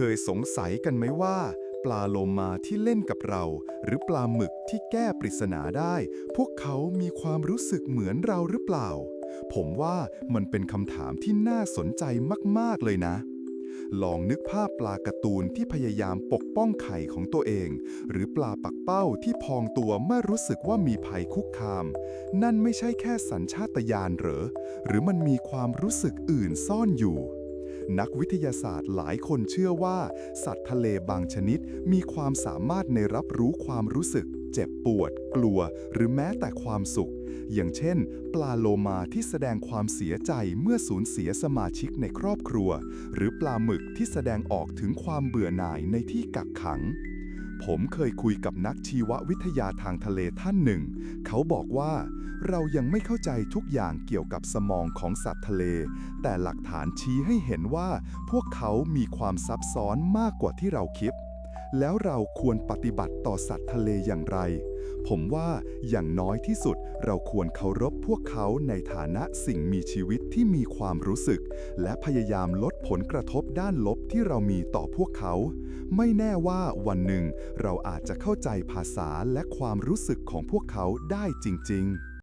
เคยสงสัยกันไหมว่า ปลาโลมาที่เล่นกับเรา หรือปลาหมึกที่แก้ปริศนาได้ พวกเขามีความรู้สึกเหมือนเราหรือเปล่า ผมว่ามันเป็นคำถามที่น่าสนใจมาก ๆ เลยนะ ลองนึกภาพปลาการ์ตูนที่พยายามปกป้องไข่ของตัวเอง หรือปลาปักเป้าที่พองตัวเมื่อรู้สึกว่ามีภัยคุกคาม นั่นไม่ใช่แค่สัญชาตญาณเหรอ หรือมันมีความรู้สึกอื่นซ่อนอยู่ นักวิทยาศาสตร์หลายคนเชื่อว่า สัตว์ทะเลบางชนิดมีความสามารถในรับรู้ความรู้สึก เจ็บปวด กลัว หรือแม้แต่ความสุข อย่างเช่น ปลาโลมาที่แสดงความเสียใจเมื่อสูญเสียสมาชิกในครอบครัว หรือปลาหมึกที่แสดงออกถึงความเบื่อหน่ายในที่กักขัง ผมเคยคุยกับนักชีววิทยาทางทะเลท่านหนึ่ง เขาบอกว่า เรายังไม่เข้าใจทุกอย่างเกี่ยวกับสมองของสัตว์ทะเล แต่หลักฐานชี้ให้เห็นว่า พวกเขามีความซับซ้อนมากกว่าที่เราคิด แล้วเราควรปฏิบัติต่อสัตว์ทะเลอย่างไร ผมว่าอย่างน้อยที่สุดเราควรเคารพพวกเขาในฐานะสิ่งมีชีวิตที่มีความรู้สึก และพยายามลดผลกระทบด้านลบที่เรามีต่อพวกเขา ไม่แน่ว่าวันหนึ่งเราอาจจะเข้าใจภาษาและความรู้สึกของพวกเขาได้จริง ๆ